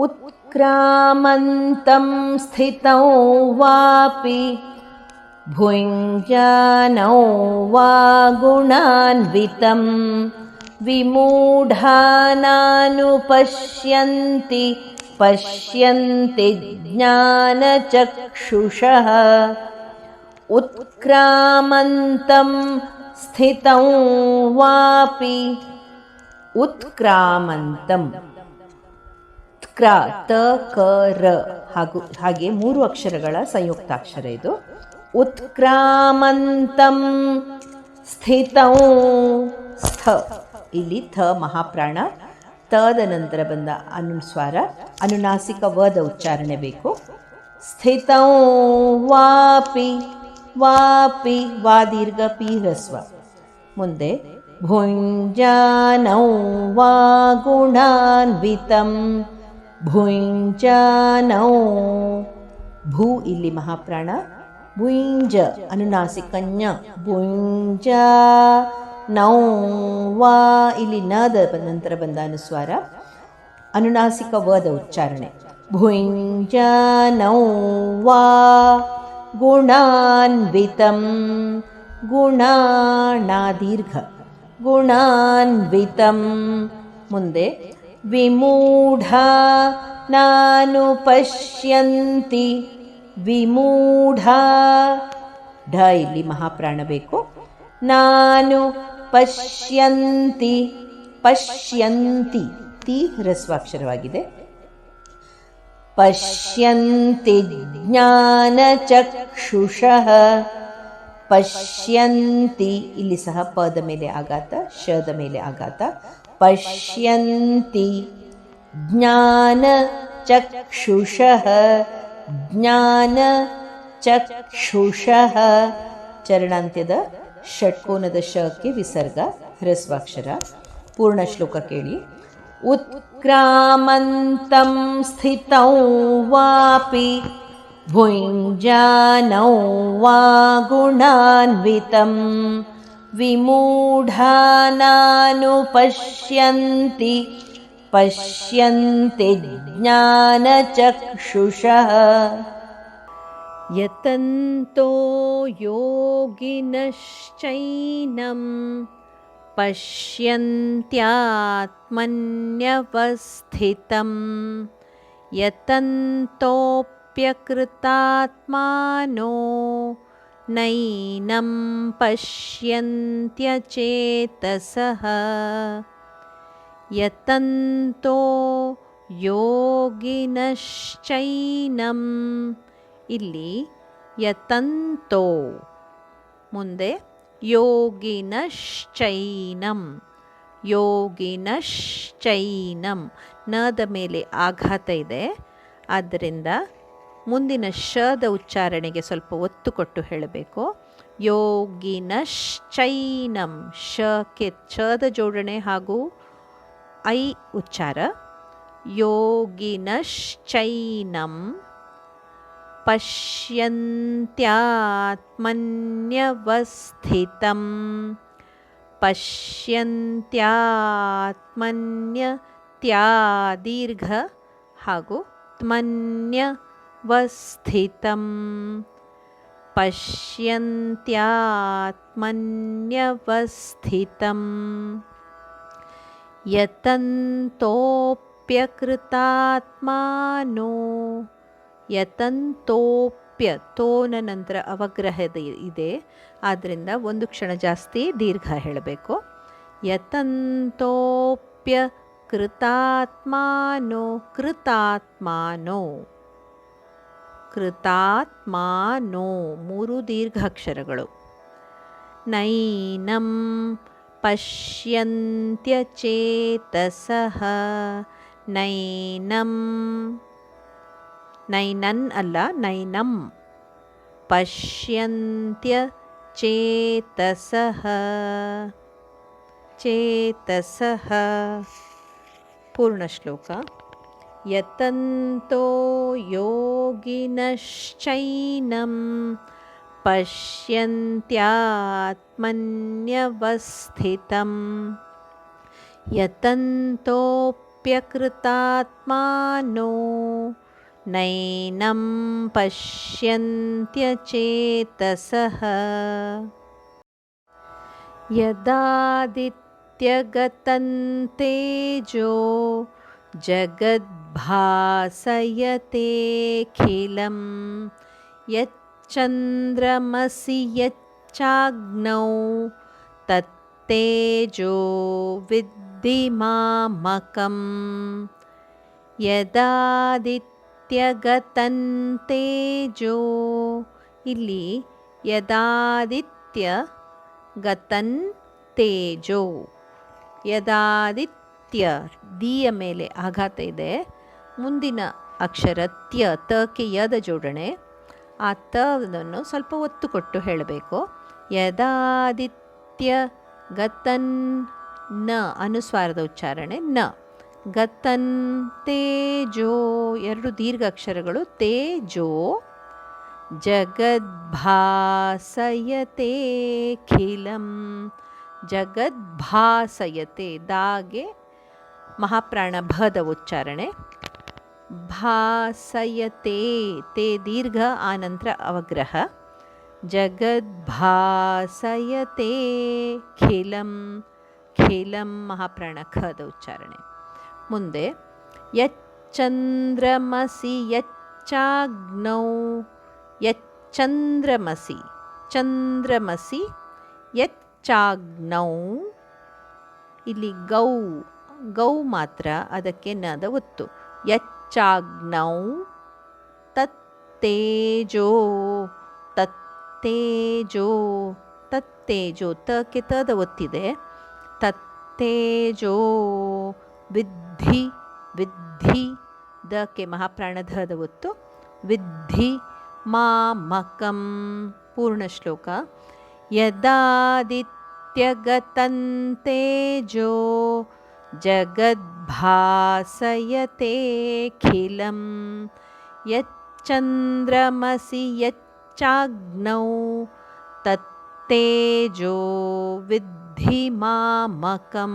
उत्क्रामन्तं स्थितौ वापि भुञ्जानौ वा गुणान्वितं विमूढानानुपश्यन्ति पश्यन्ति ज्ञानचक्षुषः उत्क्रामन्तं स्थितं वापि उत्क्रामन्तम् ಕ್ರ ತ ಕ ರ ಹಾಗೂ ಹಾಗೆ ಮೂರು ಅಕ್ಷರಗಳ ಸಂಯುಕ್ತಾಕ್ಷರ ಇದು. ಉತ್ಕ್ರಾಮಂತಂ ಸ್ಥಿತೌ ಸ್ಥ. ಇಲ್ಲಿ ಥ ಮಹಾಪ್ರಾಣ. ತದ ನಂತರ ಬಂದ ಅನುಸ್ವಾರ. ಅನುನಾಸಿಕ ವದ ಉಚ್ಚಾರಣೆ ಬೇಕು. ಸ್ಥಿತೌ ವಾಪಿ ವಾಪಿ ವಾ ದೀರ್ಘ ಪಿ ಹ್ರಸ್ವ ಮುಂದೆ ಭುಂಜಾನೌ ವಾ ಗುಣಾನ್ವಿತಂ. ಭುಂಜಾನೌ ಭೂ ಇಲ್ಲಿ ಮಹಾಪ್ರಾಣ. ಭುಂಜ ಅನುನಾಸಿಕನ್ಯ ಭುಂಜ ನೌ. ವಾ ಇಲ್ಲಿ ನದ ನಂತರ ಬಂದ ಅನುಸ್ವಾರ. ಅನುನಾಸಿಕ ವದ ಉಚ್ಚಾರಣೆ. ಭುಂಜ ನೌ ವಾ. ಗುಣಾನ್ವಿತ. ಗುಣಾಣ ದೀರ್ಘ ಗುಣಾನ್ವಿತಂ ವಿಮೂಢ ನಾನು ಪಶ್ಯಂತಿ. ವಿಮೂಢ. ಢ ಇಲ್ಲಿ ಮಹಾಪ್ರಾಣ ಬೇಕು. ನಾನು ಪಶ್ಯಂತಿ. ಪಶ್ಯಂತಿ. ತಿ ಹ್ರಸ್ವಾಕ್ಷರವಾಗಿದೆ. ಪಶ್ಯಂತಿ ಜ್ಞಾನಚಕ್ಷುಷಃ ಪಶ್ಯಂತಿ. ಇಲ್ಲಿ ಸಹ ಪದ ಮೇಲೆ ಆಘಾತ ಶದ ಮೇಲೆ ಆಘಾತ. ಪಶ್ಯಂತಿ ಜ್ಞಾನ ಚಕ್ಷುಷಃ ಜ್ಞಾನ ಚಕ್ಷುಷಃ ಚರಣಾಂತ್ಯದ ಷಟ್ಕೋನದ ಶಕ್ಕೆ ವಿಸರ್ಗ ಹ್ರಸ್ವಾಕ್ಷರ ಪೂರ್ಣ ಶ್ಲೋಕ ಕೇಳಿ उत्क्रामन्तं स्थितौ वापि भुञ्जानौ वा गुणान्वितं विमूढानानुपश्यन्ति पश्यन्ति ज्ञानचक्षुषः। यतन्तो योगिनश्चैनम् पश्यन्त्यात्मन्यवस्थितं। यतन्तोऽप्यकृतात्मानो नैनं पश्यन्त्यचेतसः यतन्तो ಯೋಗಿನಶ್ಚೈನಂ ಇಲ್ಲಿ ಯತಂತೋ ಮುಂದೆ ಯೋಗಿನಶ್ಚೈನಂ ಯೋಗಿನಶ್ಚೈನಂ ನದ ಮೇಲೆ ಆಘಾತ ಇದೆ ಆದ್ದರಿಂದ ಮುಂದಿನ ಶದ ಉಚ್ಚಾರಣೆಗೆ ಸ್ವಲ್ಪ ಒತ್ತು ಕೊಟ್ಟು ಹೇಳಬೇಕು. ಯೋಗಿನಶ್ಚೈನಂ ಶಕ್ಕೆ ಛದ ಜೋಡಣೆ ಹಾಗೂ ಐ ಉಚ್ಚಾರ. ಯೋಗಿನಶ್ಚೈನಂ ಪಶ್ಯಂತ್ಯಾತ್ಮನ್ಯವಸ್ಥಿತಂ. ಪಶ್ಯಂತ್ಯಾತ್ಮನ್ಯ ತ್ಯಾ ದೀರ್ಘ ಹಾಗೂ ತ್ಮನ್ಯವಸ್ಥಿತಂ ಪಶ್ಯಂತ್ಯಾತ್ಮನ್ಯವಸ್ಥಿತಂ ಯತಂತೋಪ್ಯಕೃತಾತ್ಮಾನೋ ಯತಂತೋಪ್ಯ ತೋನ ನಂತರ ಅವಗ್ರಹದ ಇದೆ. ಆದ್ದರಿಂದ ಒಂದು ಕ್ಷಣ ಜಾಸ್ತಿ ದೀರ್ಘ ಹೇಳಬೇಕು. ಯತಂತೋಪ್ಯ ಕೃತಾತ್ಮಾನೋ ಕೃತಾತ್ಮಾನೋ ಕೃತಾತ್ಮಾನೋ. ಮೂರು ದೀರ್ಘಾಕ್ಷರಗಳು. ನೈನಂ ಪಶ್ಯಂತ್ಯಚೇತಸಃ. ನೈನಂ ನೈನನ್ ಅಲ್ಲ ನೈನಂ. ಪಶ್ಯಂತ್ಯ ಚೇತಸಃ ಚೇತಸಃ. ಪೂರ್ಣ ಶ್ಲೋಕ. यतन्तो योगिनश्चैनं पश्यन्त्यात्मन्यवस्थितं यतन्तोऽप्यकृतात्मानो नैनं पश्यन्त्यचेतसः। यदादित्यगतन्तेजो जगद्भासयतेखिलं यच्चन्द्रमसि यच्चाग्नौ तत्तेजो विद्धिमामकम्। यदादित्यगतन्तेजो इलि यदादित्यगतं तेजो यदादित्य ಯದಾದಿತ್ಯ ದಿಯ ಮೇಲೆ ಆಘಾತ ಇದೆ. ಮುಂದಿನ ಅಕ್ಷರ ತ್ಯ ತಕ್ಕೆ ಯದ ಜೋಡಣೆ. ಆ ತನ್ನು ಸ್ವಲ್ಪ ಒತ್ತು ಕೊಟ್ಟು ಹೇಳಬೇಕು. ಯದಾದಿತ್ಯ ಗತನ್ನ ಅನುಸ್ವಾರದ ಉಚ್ಚಾರಣೆ ನ. ಗತನ್, ತೇಜೋ ಎರಡು ದೀರ್ಘ ಅಕ್ಷರಗಳು. ತೇಜೋ, ಜಗದ್ಭಾಸಯತೆ ಖಿಲಂ, ಜಗದ್ಭಾಸಯತೆ ದಾಗೆ ಮಹಾಪ್ರಾಣ ಭದ ಉಚ್ಚಾರಣೆ. ಭಾಸಯತೆ ತೇ ದೀರ್ಘ ಆನಂತರ ಅವಗ್ರಹ. ಜಗದ್ಭಾಸಯತೆ ಖಿಲಂ ಖಿಲಂ ಮಹಾಪ್ರಾಣ ಖದ ಉಚ್ಚಾರಣೆ. ಮುಂದೆ, ಯಚ್ಚಂದ್ರಮಸಿ ಯಚ್ಚಾಗ್ನೌ, ಯಚ್ಚಂದ್ರಮಸಿ ಚಂದ್ರಮಸಿ ಯಚ್ಚಾಗ್ನೌ. ಇಲ್ಲಿ ಗೌ ಗೌ ಮಾತ್ರ ಅದಕ್ಕೆ ನದ ಒತ್ತು. ಯಚ್ಚಾಗ್ನೌ ತತ್ತೇಜೋ ತತ್ತೇಜೋ ತತ್ತೇಜೋ ತಕ್ಕೆ ತದ ಒತ್ತಿದೆ. ತತ್ತೇಜೋ ವಿದ್ಧಿ ವಿದ್ಧಿ ದಕ್ಕೆ ಮಹಾಪ್ರಾಣಧದ ಒತ್ತು. ವಿದ್ಧಿ ಮಾಮಕಂ ಪೂರ್ಣ ಶ್ಲೋಕ. ಯದಾದಿತ್ಯಗತಂತೇಜೋ ಜಗದ್ಭಾಸಯತೆಖಿಲಂ ಯಚ್ಚಂದ್ರಮಸಿ ಯಚ್ಚಾಗ್ನೌ ತತ್ತೇಜೋ ವಿದ್ಧಿ ಮಾಮಕಂ